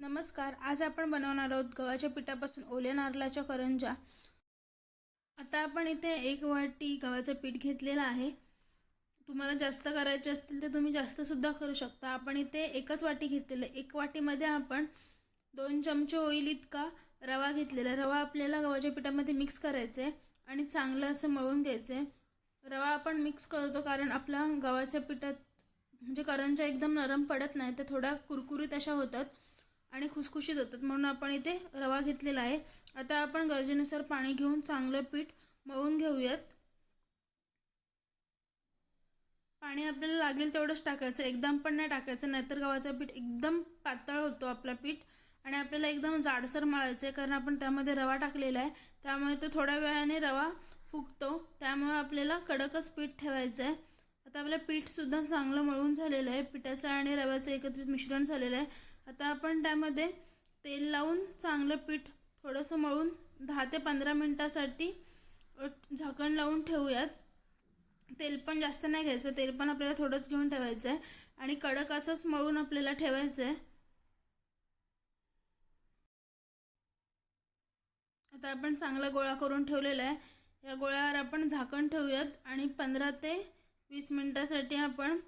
नमस्कार. आज आपण बनवणार आहोत गव्हाच्या पिठापासून ओल्या नारळाच्या करंजा आता आपण इथे एक वाटी गव्हाचं पीठ घेतलेलं आहे. तुम्हाला जास्त करायचे असतील तर तुम्ही जास्तसुद्धा करू शकता. आपण इथे एकच वाटी घेतलेलं आहे. एक वाटीमध्ये आपण दोन चमचे होईल इतका रवा घेतलेला रवा आपल्याला गव्हाच्या पिठामध्ये मिक्स करायचं आहे आणि चांगलं असं मळून घ्यायचं आहे. रवा आपण मिक्स करतो कारण आपला गव्हाच्या पिठात म्हणजे करंजा एकदम नरम पडत नाही. तर थोड्या कुरकुरीत अशा होतात. आणि खुसखुशीत होतात. म्हणून आपण इथे रवा घेतलेला आहे. आता आपण गरजेनुसार पाणी घेऊन चांगलं पीठ मळून घेऊयात. पाणी आपल्याला लागेल तेवढंच टाकायचं. एकदम पण नाही टाकायचं. नाहीतर गव्हाचं पीठ एकदम पातळ होतो आपला पीठ. आणि आपल्याला एकदम जाडसर मळायचं आहे. कारण आपण त्यामध्ये रवा टाकलेला आहे. त्यामुळे तो थोड्या वेळाने रवा फुगतो. त्यामुळे आपल्याला कडकच पीठ ठेवायचं आहे. आता आपलं पीठसुद्धा चांगलं मळून झालेलं आहे. पिठाचं आणि रव्याचं एकत्रित मिश्रण झालेलं आहे. आता आपण त्यामध्ये तेल लावून चांगलं पीठ थोडंसं मळून दहा ते पंधरा मिनटासाठी झाकण लावून ठेवूयात. तेल पण जास्त नाही घ्यायचं तेल पण आपल्याला थोडंच घेऊन ठेवायचं आहे आणि कडक असंच मळून आपल्याला ठेवायचं आहे आता आपण चांगला गोळा करून ठेवलेला आहे. या गोळ्यावर आपण झाकण ठेवूयात आणि पंधरा ते वीस मिनटासाठी आपण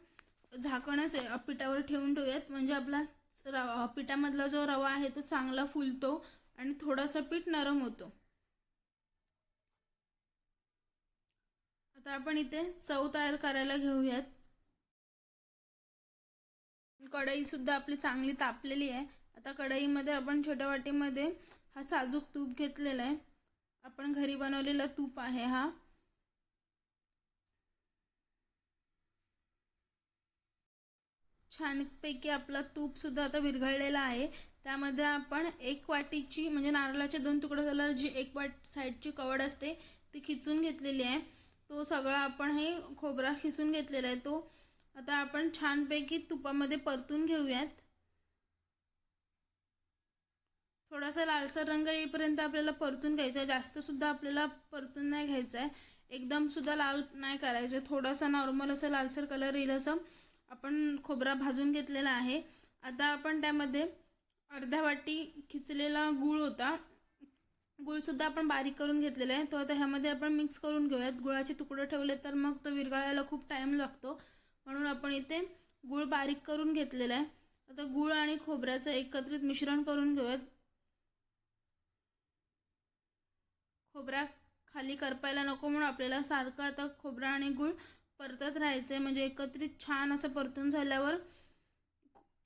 झाकणच पिठावर ठेवून ठेवूयात. म्हणजे आपला रवा पिठामधला जो रवा आहे तो चांगला फुलतो आणि थोडासा पीठ नरम होतो. आता आपण इथे चव तयार करायला घेऊयात. कढईसुद्धा आपली चांगली तापलेली आहे. आता कढईमध्ये आपण छोट्या वाटीमध्ये हा साजूक तूप घेतलेला आहे. आपण घरी बनवलेला तूप आहे हा. छानपैकी आपला तूपसुद्धा आता विरघळलेला आहे. त्यामध्ये आपण एक वाटीची म्हणजे नारळाचे दोन तुकडे झाल्यावर जी एक वाट साईडची कवड असते ती खिचून घेतलेली आहे. तो सगळा आपण हे खोबरा खिसून घेतलेला आहे. तो आता आपण छानपैकी तुपामध्ये परतून घेऊयात. थोडासा लालसर रंग येईपर्यंत आपल्याला परतून घ्यायचा आहे. जास्तसुद्धा आपल्याला परतून नाही घ्यायचा आहे. एकदमसुद्धा लाल नाही करायचं थोडासा नॉर्मल असं लालसर कलर येईल असं. आपण खोबरा भाजून घेतलेला आहे. आता आपण त्यामध्ये अर्ध्या वाटी खिचलेला गूळ होता. गुळसुद्धा आपण बारीक करून घेतलेला आहे. तो आता ह्यामध्ये आपण मिक्स करून घेऊयात. गुळाचे तुकडे ठेवले तर मग तो विरघळायला खूप टाईम लागतो. म्हणून आपण इथे गूळ बारीक करून घेतलेला आहे. आता गूळ आणि खोबऱ्याचं एकत्रित मिश्रण करून घेऊयात. खोबरा खाली करपायला नको म्हणून आपल्याला सारखं आता खोबरा आणि गूळ परतत राहायचं आहे म्हणजे एकत्रित छान असं परतून झाल्यावर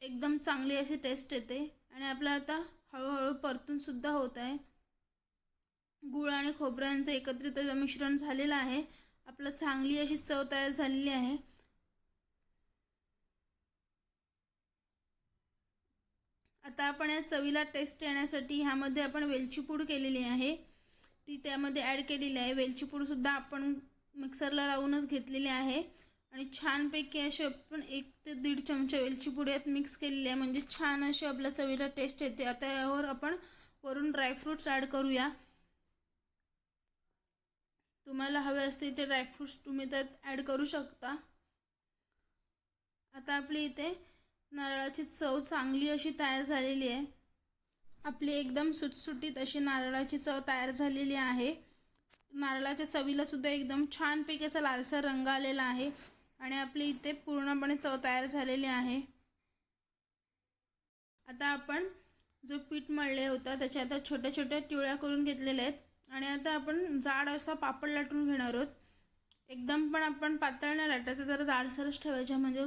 एकदम चांगली अशी टेस्ट येते. आणि आपला आता हळूहळू परतूनसुद्धा होत आहे. गूळ आणि खोबऱ्यांचं एकत्रित मिश्रण झालेलं आहे. आपलं चांगली अशी चव तयार झालेली आहे. आता आपण या चवीला टेस्ट येण्यासाठी ह्यामध्ये आपण वेलची पूड केलेली आहे. ती त्यामध्ये ॲड केलेली आहे. वेलची पूडसुद्धा आपण मिक्सरला लावूनच घेतलेली आहे. आणि छानपैकी अशी आपण एक ते दीड चमचा वेलची पुढे यात मिक्स केलेली आहे. म्हणजे छान अशी आपल्या चवीला टेस्ट येते. आता यावर आपण वरून ड्रायफ्रूट्स ॲड करूया. तुम्हाला हवे असते ते ड्रायफ्रूट्स तुम्ही त्यात ॲड करू शकता. आता आपली इथे नारळाची चव चांगली अशी तयार झालेली आहे. आपली एकदम सुटसुटीत अशी नारळाची चव तयार झालेली आहे. नारळाच्या चवीला सुद्धा एकदम छानपैकी असा लालसर रंग आलेला आहे. आणि आपली इथे पूर्णपणे चव तयार झालेली आहे. आता आपण जो पीठ मळले होता त्याच्या आता छोट्या छोट्या टिवळ्या करून घेतलेल्या आहेत. आणि आता आपण जाड असा पापड लाटून घेणार आहोत. एकदम पण आपण पातळ नाही लाटायचं जरा जाडसरच ठेवायच्या म्हणजे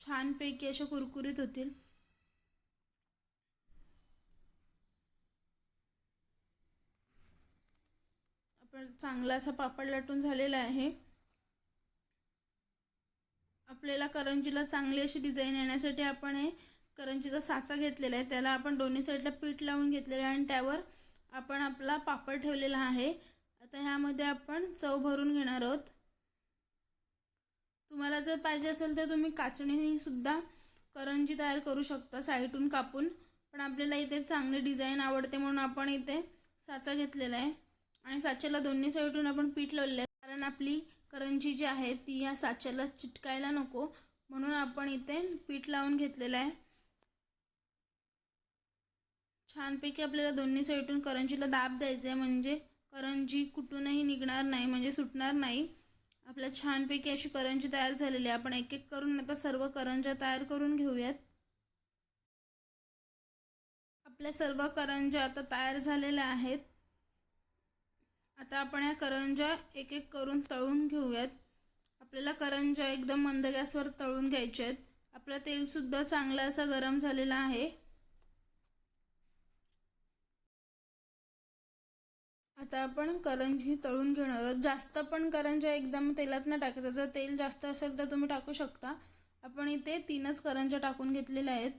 छानपैकी अशा कुरकुरीत होतील. आपण चांगला असा पापड लाटून झालेला आहे. आपल्याला करंजीला चांगली अशी डिझाईन येण्यासाठी आपण हे करंजीचा साचा घेतलेला आहे. त्याला आपण दोन्ही साईडला पीठ लावून घेतलेलं आहे आणि त्यावर आपण आपला पापड ठेवलेला आहे. आता ह्यामध्ये आपण चव भरून घेणार आहोत. तुम्हाला जर पाहिजे असेल तर तुम्ही काचणीसुद्धा करंजी तयार करू शकता साईडून कापून. पण आपल्याला इथे चांगली डिझाईन आवडते म्हणून आपण इथे साचा घेतलेला आहे. आणि साच्याला दोन्ही साईडून आपण पीठ लावले आहे. कारण आपली करंजी जी आहे ती या साच्याला चिटकायला नको. म्हणून आपण इथे पीठ लावून घेतलेलं आहे. छानपैकी आपल्याला दोन्ही साईडून करंजीला दाब द्यायचा आहे. म्हणजे करंजी कुठूनही निघणार नाही म्हणजे सुटणार नाही. आपल्या छानपैकी अशी करंजी तयार झालेली आहे. आपण एक एक करून आता सर्व करंज्या तयार करून घेऊयात. आपल्या सर्व करंज्या आता तयार झालेल्या आहेत. आता आपण या करंज्या एक एक करून तळून घेऊयात. आपल्याला करंज्या एकदम मंद गॅसवर तळून घ्यायच्या आहेत. आपलं तेलसुद्धा चांगलं असं गरम झालेलं आहे. आता आपण करंजी तळून घेणार आहोत. जास्त पण करंजा एकदम तेलात न टाकायचं. जर तेल जास्त असेल तर तुम्ही टाकू शकता. आपण इथे तीनच करंज्या टाकून घेतलेल्या आहेत.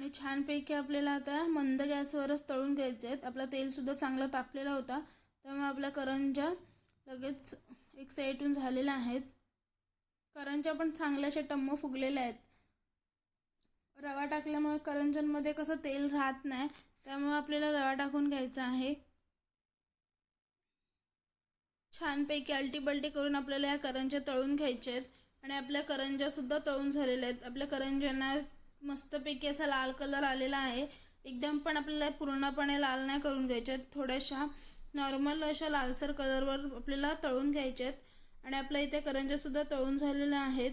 आणि छानपैकी आपल्याला आता मंद गॅसवरच तळून घ्यायचे आहेत. आपला तेलसुद्धा चांगला तापलेला होता. त्यामुळे आपल्या करंज्या लगेच एक साईडून झालेल्या आहेत करंज्या पण चांगल्याशा टम्म फुगलेल्या आहेत. रवा टाकल्यामुळे करंज्यांमध्ये कसं तेल राहत नाही त्यामुळे आपल्याला रवा टाकून घ्यायचा आहे. छानपैकी आलटी पलटी करून आपल्याला या करंज्या तळून घ्यायच्या आहेत. आणि आपल्या करंज्यासुद्धा तळून झालेल्या आहेत. आपल्या करंज्यांना मस्तपैकी असा लाल कलर आलेला आहे. एकदम पण आपल्याला पूर्णपणे लाल नाही करून घ्यायच्यात आहेत. थोड्याशा नॉर्मल अशा लालसर कलरवर आपल्याला तळून घ्यायचे आहेत. आणि आपल्या इथे करंज्यासुद्धा तळून झालेल्या आहेत.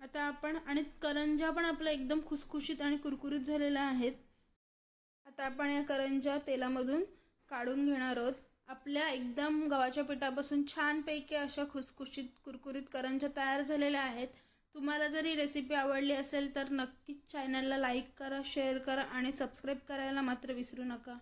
आता आपण आणि करंज्या पण आपल्या एकदम खुसखुशीत आणि कुरकुरीत झालेल्या आहेत. आता आपण या करंज्या तेलामधून काढून घेणार आहोत. आपल्या एकदम गव्हाच्या पिठापासून छानपैकी अशा खुसखुशीत कुरकुरीत करंज्या तयार झालेल्या आहेत. तुम्हाला जर ही रेसिपी आवडली असेल तर नक्कीच चॅनलला लाईक करा शेअर करा आणि सबस्क्राईब करायला मात्र विसरू नका.